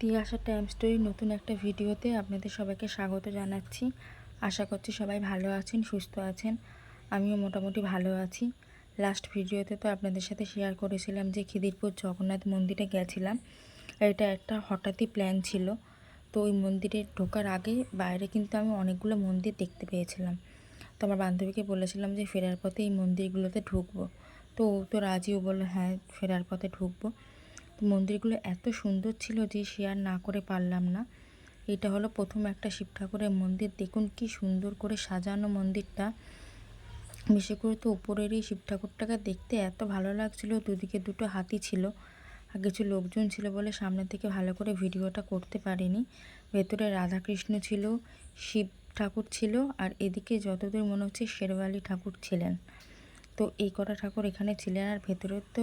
Tiyasha time story নতুন একটা ভিডিওতে আপনাদের সবাইকে স্বাগত জানাচ্ছি। আশা করছি সবাই ভালো আছেন, সুস্থ আছেন। আমিও মোটামুটি ভালো আছি। লাস্ট ভিডিওতে তো আপনাদের সাথে শেয়ার করেছিলাম যে খিদিরপুর জগন্নাথ মন্দিরে গেছিলাম। এটা একটা হঠাৎই প্ল্যান ছিল। তো ওই মন্দিরে ঢোকার আগে বাইরে কিন্তু আমি অনেকগুলো মন্দির দেখতে পেয়েছিলাম। তো আমার বান্ধবীকে বলেছিলাম যে ফেরার পথে এই মন্দিরগুলোতে ঢুকবো। তো ও তো রাজিও বলল হ্যাঁ ফেরার পথে ঢুকবো। মন্দিরগুলো এত সুন্দর ছিল যে শেয়ার না করে পারলাম না। এটা হলো প্রথম একটা শিব ঠাকুরের মন্দির। দেখুন কি সুন্দর করে সাজানো মন্দিরটা। বিশেষ করে তো উপরের এই শিব ঠাকুরটাকে দেখতে এত ভালো লাগছিল, দুদিকে দুটো হাতি ছিল আর কিছু লোকজন ছিল বলে সামনে থেকে ভালো করে ভিডিওটা করতে পারিনি। ভেতরে রাধাকৃষ্ণ ছিল, শিব ঠাকুর ছিল আর এদিকে যতদূর মনে হচ্ছে শেরওয়ালি ঠাকুর ছিলেন। তো এই কটা ঠাকুর এখানে ছিলেন আর ভেতরে তো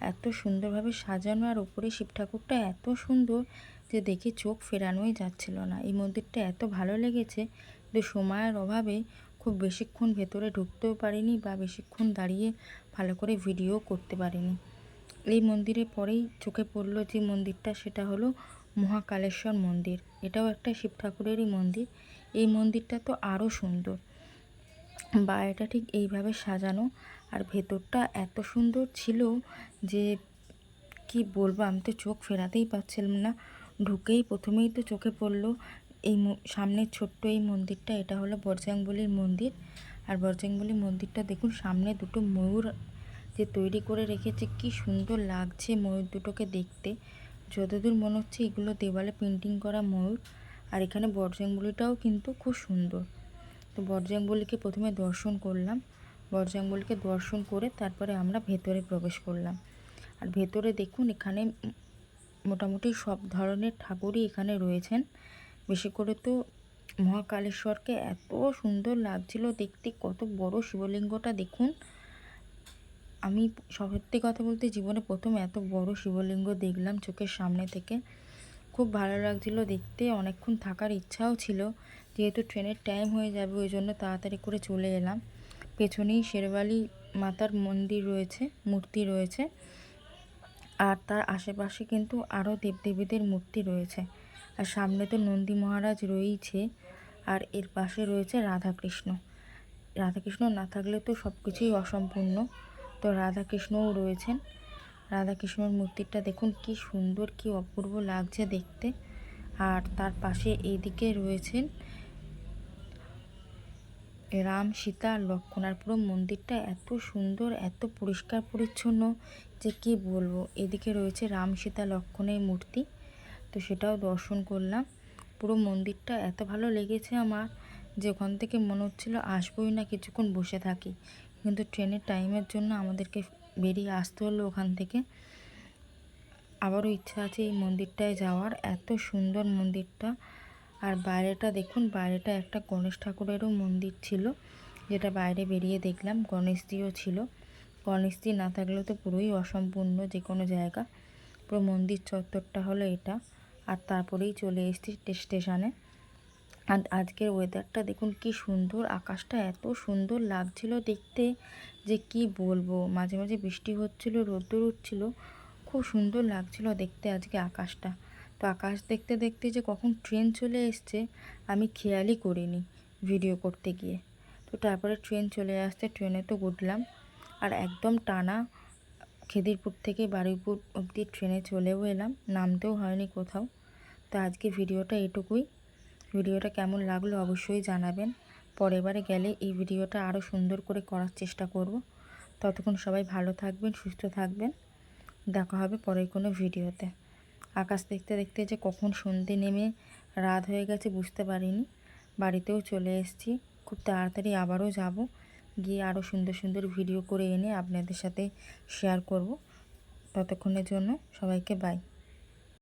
এত সুন্দরভাবে সাজানো আর উপরে শিব ঠাকুরটা এত সুন্দর যে দেখে চোখ ফেরানোই যাচ্ছিল না। এই মন্দিরটা এত ভালো লেগেছে যে সময়ের অভাবে খুব বেশিক্ষণ ভেতরে ঢুকতেও পারিনি বা বেশিক্ষণ দাঁড়িয়ে ভালো করে ভিডিও করতে পারিনি। এই মন্দিরে পরেই চোখে পড়ল যে মন্দিরটা, সেটা হলো মহাকালেশ্বর মন্দির। এটাও একটা শিব ঠাকুরেরই মন্দির। এই মন্দিরটা তো আরও সুন্দর। বাইরেটা ঠিক এইভাবে সাজানো। আর ভেতরটা এত সুন্দর ছিল যে কি বলব, আমি তো চোখ ফেরাতেই পারছিলাম না। ঢুকেই প্রথমেই তো চোখে পড়ল এই সামনের ছোট্ট এই মন্দিরটা, এটা হলো বরজাংবলির মন্দির। আর বরজাংবলি মন্দিরটা দেখুন, সামনে দুটো ময়ূর যে তৈরি করে রেখেছে, কি সুন্দর লাগছে ময়ূর দুটোকে দেখতে। যতদূর মনে হচ্ছে এগুলো দেওয়ালে পেন্টিং করা ময়ূর। আর এখানে বরজাংবলিটাও কিন্তু খুব সুন্দর। তো বরজাংবলিকে প্রথমে দর্শন করলাম। বরজাংবলিকে দর্শন করে তারপরে আমরা ভেতরে প্রবেশ করলাম। আর ভেতরে দেখুন, এখানে মোটামুটি সব ধরনের ঠাকুরই এখানে রয়েছেন। বেশি করে তো মহাকালেশ্বরকে এত সুন্দর লাগছিল দেখতে, কত বড় শিবলিঙ্গটা দেখুন। আমি সত্যি কথা বলতে জীবনে প্রথম এত বড় শিবলিঙ্গ দেখলাম চোখের সামনে থেকে। খুব ভালো লাগছিল দেখতে, অনেকক্ষণ থাকার ইচ্ছাও ছিল। যেহেতু ট্রেনের টাইম হয়ে যাবে, ওই জন্য তাড়াতাড়ি করে চলে এলাম। পেছনেই শেরওয়ালি মাতার মন্দির রয়েছে, মূর্তি রয়েছে। আর তার আশেপাশে কিন্তু আরও দেবদেবীদের মূর্তি রয়েছে। আর সামনে তো নন্দী মহারাজ রয়েইছে, আর এর পাশে রয়েছে রাধাকৃষ্ণ। রাধাকৃষ্ণ না থাকলে তো সব কিছুই অসম্পূর্ণ। তো রাধাকৃষ্ণও রয়েছেন। রাধাকৃষ্ণর মূর্তিটা দেখুন, কি সুন্দর, কি অপূর্ব লাগছে দেখতে। আর তার পাশে এদিকে রয়েছেন রাম, সীতা আর লক্ষণ আর পুরো মন্দিরটা এত সুন্দর, এত পরিষ্কার, পরিচ্ছন্ন যে কি বলব? এদিকে রয়েছে রাম, সীতা লক্ষণের মূর্তি। তো সেটাও দর্শন করলাম। পুরো মন্দিরটা এত ভালো লেগেছে আমার যে ওখান থেকে মনে হচ্ছিল আসবোই না, কিছুক্ষণ বসে থাকি। কিন্তু ট্রেনের টাইমের জন্য আমাদেরকে বেরিয়ে আসতে হলো ওখান থেকে। আবারও ইচ্ছা আছে এই মন্দিরটায় যাওয়ার। এত সুন্দর মন্দিরটা। আর বাইরেটা দেখুন, বাইরেটা একটা গণেশ ঠাকুরেরও মন্দির ছিল, যেটা বাইরে বেরিয়ে দেখলাম, গণেশজিও ছিল। গণেশজি না থাকলেও তো পুরোই অসম্পূর্ণ যে কোনো জায়গা। পুরো মন্দির চত্বরটা হলো এটা। আর তারপরেই চলে এসেছি স্টেশনে। আর আজকের ওয়েদারটা দেখুন কি সুন্দর, আকাশটা এত সুন্দর লাগছিল দেখতে যে কি বলব। মাঝে মাঝে বৃষ্টি হচ্ছিল, রোদ্দুর উঠছিল, খুব সুন্দর লাগছিল দেখতে আজকে আকাশটা। তো আকাশ দেখতে দেখতে যে কখন ট্রেন চলে এসছে, আমি খেয়ালই করিনি ভিডিও করতে গিয়ে। তো তারপরে ট্রেন চলে আসতে ট্রেনে তো উঠলাম। আর একদম টানা খেদিরপুর থেকে বারুইপুর অবধি ট্রেনে চলেও এলাম, নামতেও হয়নি কোথাও। তো আজকে ভিডিওটা এটুকুই। ভিডিওটা কেমন লাগল অবশ্যই জানাবেন। পরের বারে গেলে এই ভিডিওটা আরও সুন্দর করে করার চেষ্টা করব। ততক্ষণ সবাই ভালো থাকবেন, সুস্থ থাকবেন। দেখা হবে পরের কোনো ভিডিওতে। আকাশ দেখতে দেখতে যে কখন সন্ধে নেমে রাত হয়ে গেছে বুঝতে পারিনি। বাড়িতেও চলে এসেছি। খুব তাড়াতাড়ি আবারও যাব। গিয়ে আরও সুন্দর সুন্দর ভিডিও করে এনে আপনাদের সাথে শেয়ার করব। ততক্ষণের জন্য সবাইকে বাই